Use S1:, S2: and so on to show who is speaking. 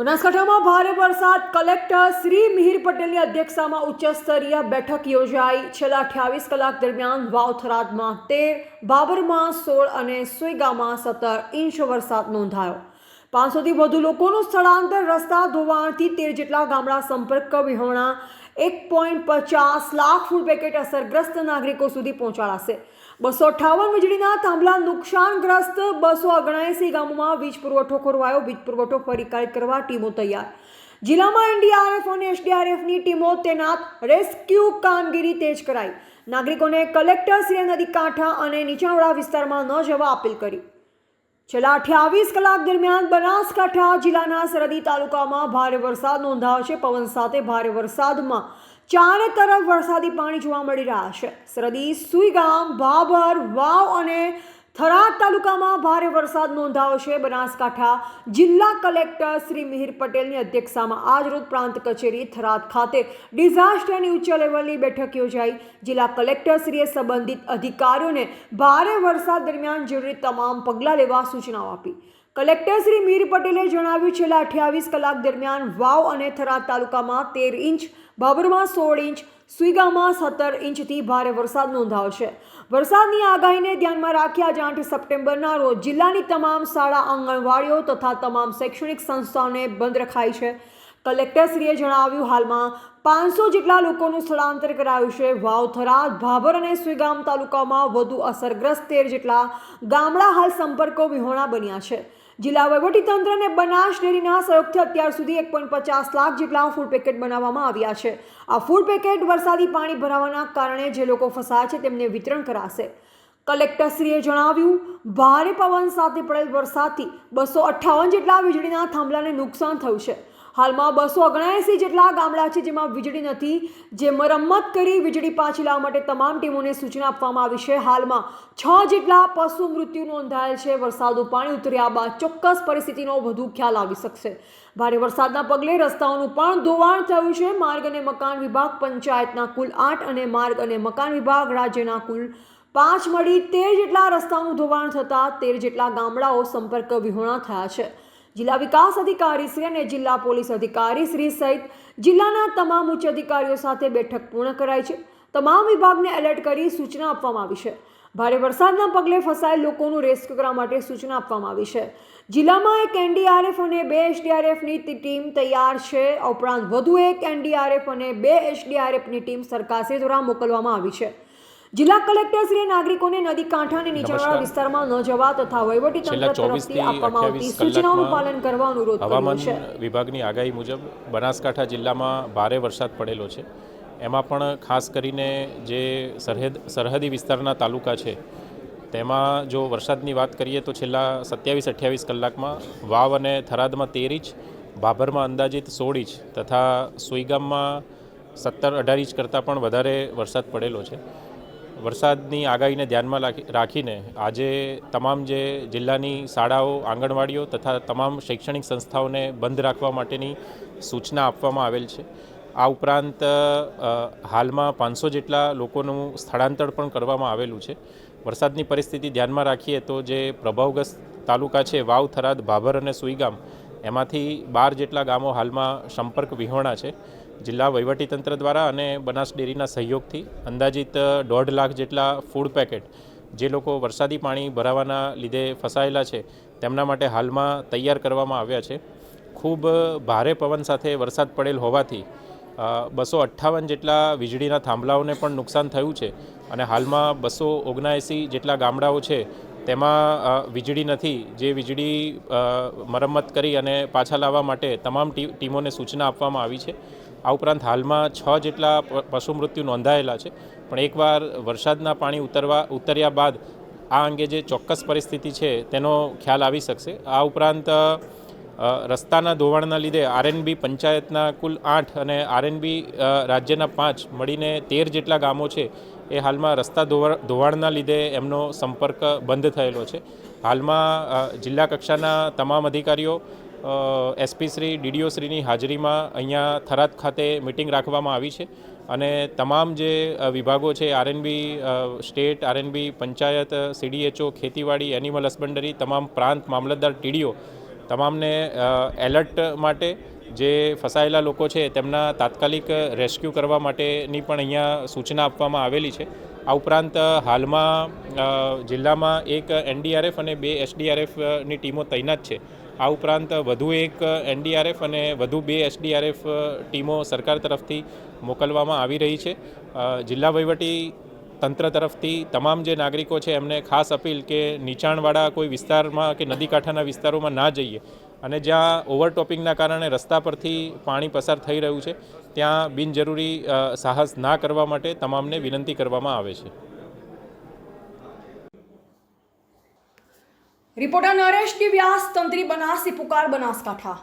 S1: બનાસકાંઠામાં ભારે વરસાદ. કલેક્ટર શ્રી મિહિર પટેલની અધ્યક્ષતામાં ઉચ્ચ સ્તરીય બેઠક યોજાઈ. છેલ્લા અઠ્યાવીસ કલાક દરમિયાન વાવ થરાદમાં તેર, બાબરમાં સોળ અને સુઈગામાં સત્તર ઇંચ વરસાદ નોંધાયો. પાંચસોથી વધુ લોકોનું સ્થળાંતર, રસ્તા ધોવાણથી તેર જેટલા ગામડા સંપર્ક વિહોણા એક પોઈન્ટ પચાસ લાખ ફૂડ પેકેટ અસરગ્રસ્ત નાગરિકો સુધી પહોંચાડાશે. બસો અઠ્ઠાવન વીજળીના થાંભલા નુકસાનગ્રસ્ત, બસો ઓગણએંસી ગામોમાં વીજ પુરવઠો ખોરવાયો, વીજ પુરવઠો ફરી કરવા ટીમો તૈયાર. જિલ્લામાં એનડીઆરએફ અને એસડીઆરએફની ટીમો તૈનાત, રેસ્ક્યુ કામગીરી તેજ કરાઈ. નાગરિકોને કલેક્ટર શ્રી નદી કાંઠા અને નીચાણવાળા વિસ્તારમાં ન જવા અપીલ કરી. છેલ્લા અઠ્યાવીસ કલાક દરમિયાન બનાસકાંઠા જિલ્લાના સરહદી તાલુકામાં ભારે વરસાદ નોંધાયો છે. પવન સાથે ભારે વરસાદમાં ચારે તરફ વરસાદી પાણી જોવા મળી રહ્યા છે. સરહદી સુઈગામ ભાભર વાવ અને થરાદ તાલુકામાં ભારે વરસાદ નોંધાયો છે. બનાસકાંઠા જિલ્લા કલેક્ટર શ્રી મિહિર પટેલની અધ્યક્ષતામાં આજરોજ પ્રાંત કચેરી થરાદ ખાતે ડિઝાસ્ટરની ઉચ્ચ લેવલની બેઠક યોજાઈ. જિલ્લા કલેક્ટરશ્રીએ સંબંધિત અધિકારીઓને ભારે વરસાદ દરમિયાન જરૂરી તમામ પગલાં લેવા સૂચનાઓ આપી. કલેક્ટર શ્રી મીર પટેલે જણાવ્યું, છેલ્લા અઠ્યાવીસ કલાક દરમિયાન વાવ અને થરાદ તાલુકામાં તેર ઇંચ, બાબરમાં સોળ ઇંચ સુઈગામાં સત્તર ઇંચથી ભારે વરસાદ નોંધાયો છે. વરસાદની આગાહીને ધ્યાનમાં રાખી આજે આઠ સપ્ટેમ્બરના રોજ જિલ્લાની તમામ શાળા, આંગણવાડીઓ તથા તમામ શૈક્ષણિક સંસ્થાઓને બંધ રખાઈ છે. કલેક્ટરશ્રીએ જણાવ્યું, હાલમાં પાંચસો જેટલા લોકોનું સ્થળાંતર કરાયું છે. વાવ થરાદ ભાભર અને સુઈગામ તાલુકામાં વધુ અસરગ્રસ્ત તેર જેટલા ગામડા હાલ સંપર્કો વિહોણા બન્યા છે. જિલ્લા વહીવટીતંત્ર અને બનાસ ડેરીના સહયોગથી અત્યાર સુધી એક પોઈન્ટ પચાસ લાખ જેટલા ફૂડ પેકેટ બનાવવામાં આવ્યા છે. આ ફૂડ પેકેટ વરસાદી પાણી ભરાવાના કારણે જે લોકો ફસાયા છે તેમને વિતરણ કરાશે. કલેક્ટરશ્રીએ જણાવ્યું, ભારે પવન સાથે પડેલ વરસાદથી બસો અઠ્ઠાવન જેટલા વીજળીના થાંભલાને નુકસાન થયું છે. હાલમાં બસો ઓગણએંસી જેટલા ગામડા છે જેમાં વીજળી નથી, જે મરમ્મત કરી વીજળી પાછી લાવવા માટે તમામ ટીમોને સૂચના આપવામાં આવી છે. હાલમાં છ જેટલા પશુ મૃત્યુ નોંધાયેલ છે. વરસાદનું પાણી ઉતર્યા બાદ ચોક્કસ પરિસ્થિતિનો વધુ ખ્યાલ આવી શકશે. ભારે વરસાદના પગલે રસ્તાઓનું પણ ધોવાણ થયું છે. માર્ગ અને મકાન વિભાગ પંચાયતના કુલ આઠ અને માર્ગ અને મકાન વિભાગ રાજ્યના કુલ પાંચ મળી તેર જેટલા રસ્તાનું ધોવાણ થતાં તેર જેટલા ગામડાઓ સંપર્ક વિહોણા થયા છે. જિલ્લા વિકાસ અધિકારી શ્રી અને જિલ્લા પોલીસ અધિકારી શ્રી સહિત જિલ્લાના તમામ ઉચ્ચ અધિકારીઓ સાથે બેઠક પૂર્ણ કરાઈ છે. તમામ વિભાગને એલર્ટ કરી સૂચના આપવામાં આવી છે. ભારે વરસાદના પગલે ફસાયેલ લોકોનું રેસ્ક્યુ કરવા માટે સૂચના આપવામાં આવી છે. જિલ્લામાં એક એનડીઆરએફ અને બે એસડીઆરએફની ટીમ તૈયાર છે. ઉપરાંત વધુ એક એનડીઆરએફ અને બે એસડીઆરએફની ટીમ સરકારશ્રી દ્વારા મોકલવામાં આવી છે. જિલ્લા કલેક્ટરશ્રીએ નાગરિકોને નદી કાંઠા અને નીચાણવાળા વિસ્તારમાં ન જવા તથા વહીવટી તંત્ર તરફથી આપવામાં આવતી સૂચનાઓનું પાલન કરવા અનુરોધ કર્યો છે.
S2: વિભાગની આગાહી મુજબ બનાસકાંઠા જિલ્લામાં ભારે વરસાદ પડેલો છે. એમાં પણ ખાસ કરીને જે સરહદ સરહદી વિસ્તારના તાલુકા છે તેમાં જો વરસાદની વાત કરીએ તો છેલ્લા સત્યાવીસ અઠ્યાવીસ કલાકમાં વાવ અને થરાદમાં તેર ઇંચ ભાભરમાં અંદાજિત સોળ ઇંચ તથા સુઈગામમાં સત્તર અઢાર ઇંચ કરતાં પણ વધારે વરસાદ પડેલો છે. વરસાદની આગાહીને ધ્યાનમાં રાખી- રાખીને આજે તમામ જે જિલ્લાની શાળાઓ, આંગણવાડીઓ તથા તમામ શૈક્ષણિક સંસ્થાઓને બંધ રાખવા માટેની સૂચના આપવામાં આવેલ છે. આ ઉપરાંત હાલમાં પાંચસો જેટલા લોકોનું સ્થળાંતર પણ કરવામાં આવેલું છે. વરસાદની પરિસ્થિતિ ધ્યાનમાં રાખીએ તો જે પ્રભાવગ્રસ્ત તાલુકા છે, વાવ, થરાદ, ભાભર અને સુઈગામ, એમાંથી બાર જેટલા ગામો હાલમાં સંપર્ક વિહોણા છે. જિલ્લા વહીવટીતંત્ર દ્વારા અને બનાસ ડેરીના સહયોગથી અંદાજિત દોઢ લાખ જેટલા ફૂડ પેકેટ જે લોકો વરસાદી પાણી ભરાવાના લીધે ફસાયેલા છે, તેમના માટે હાલમાં તૈયાર કરવામાં આવ્યા છે. ખૂબ ભારે પવન સાથે વરસાદ પડેલ હોવાથી બસો અઠ્ઠાવન જેટલા વીજળીના થાંભલાઓને પણ નુકસાન થયું છે અને હાલમાં બસો ઓગણએંસી જેટલા ગામડાઓ છે, તેમાં વીજળી નથી. જે વીજળી મરમ્મત કરી અને પાછા લાવવા માટે તમામ ટીમોને સૂચના આપવામાં આવી છે. આ ઉપરાંત હાલમાં છ જેટલા પશુ મૃત્યુ નોંધાયેલા છે. પણ એકવાર વરસાદના પાણી ઉતરવા, ઉતર્યા બાદ આ અંગે જે ચોક્કસ પરિસ્થિતિ છે તેનો ખ્યાલ આવી શકશે. આ ઉપરાંત રસ્તાના ધોવાણના લીધે આરએનબી પંચાયતના કુલ આઠ અને આરએનબી રાજ્યના પાંચ મળીને તેર જેટલા ગામો છે એ હાલમાં રસ્તા ધોવા, ધોવાણના લીધે એમનો સંપર્ક બંધ થયેલો છે. હાલમાં જિલ્લા કક્ષાના તમામ અધિકારીઓ એસપી શ્રી ડીડીઓ શ્રીની હાજરીમાં અહીંયા થરાદ ખાતે મિટિંગ રાખવામાં આવી છે અને તમામ જે વિભાગો છે RNB state RNB panchayat CDHO ખેતીવાડી, એનિમલ હસબન્ડરી, તમામ પ્રાંત, મામલતદાર ટીડીઓ તમામને એલર્ટ માટે જે ફસાયેલા લોકો છે, તેમના તાત્કાલિક રેસ્ક્યુ કરવા માટેની પણ અહીંયા સૂચના આપવામાં આવેલી છે. આ ઉપરાંત હાલમાં જિલ્લામાં એક એનડીઆરએફ અને બે એસડીઆરએફની ટીમો તૈનાત છે. આ ઉપરાંત, વધુ એક એનડીઆરએફ અને વધુ બે એસડીઆરએફ ટીમો સરકાર તરફથી મોકલવામાં આવી રહી છે. જિલ્લા વહીવટી તંત્ર તરફથી તમામ જે નાગરિકો છે, એમને ખાસ અપીલ કે નીચાણવાળા કોઈ વિસ્તારમાં કે નદી કાંઠાના વિસ્તારોમાં ના જઈએ. અને જ્યાં ઓવરટોપિંગના કારણે રસ્તા પરથી પાણી પસાર થઈ રહ્યું છે, ત્યાં બિનજરૂરી સાહસ ના કરવા માટે તમામને વિનંતી કરવામાં આવે છે.
S1: રિપોર્ટર નરેશ વ્યાસ તંત્રી બનાસી પુકાર બનાસકાંઠા.